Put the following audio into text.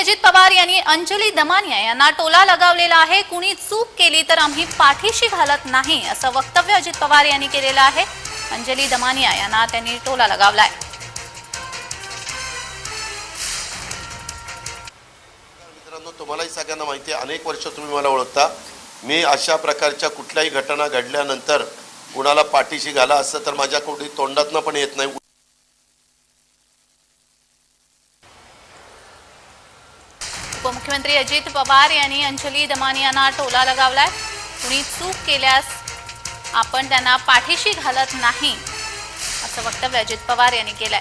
अजित पवार यांनी अंजली दमानिया यांना टोला लगावलेला आहे. कुणी चूक केली तर आम्ही पाठीशी घालत नाही असं वक्तव्य अजित पवार यांनी केलेलं आहे. अंजली दमानिया यांना त्यांनी टोला लगावलाय. मित्रांनो तुम्हालाही सगळ्यांना माहिती आहे अनेक वर्ष तुम्ही मला ओळखता. मी अशा प्रकारच्या कुठल्याही घटना घडल्यानंतर कुणाला पाठीशी घाला असं तर माझ्या कुठे तोंडातनं पण येत नाही. उपमुख्यमंत्री अजित पवार यांनी अंजली दमानी यांना टोला लगावलाय. कुणी चूक केल्यास आपण त्यांना पाठीशी घालत नाही असं वक्तव्य अजित पवार यांनी केलंय.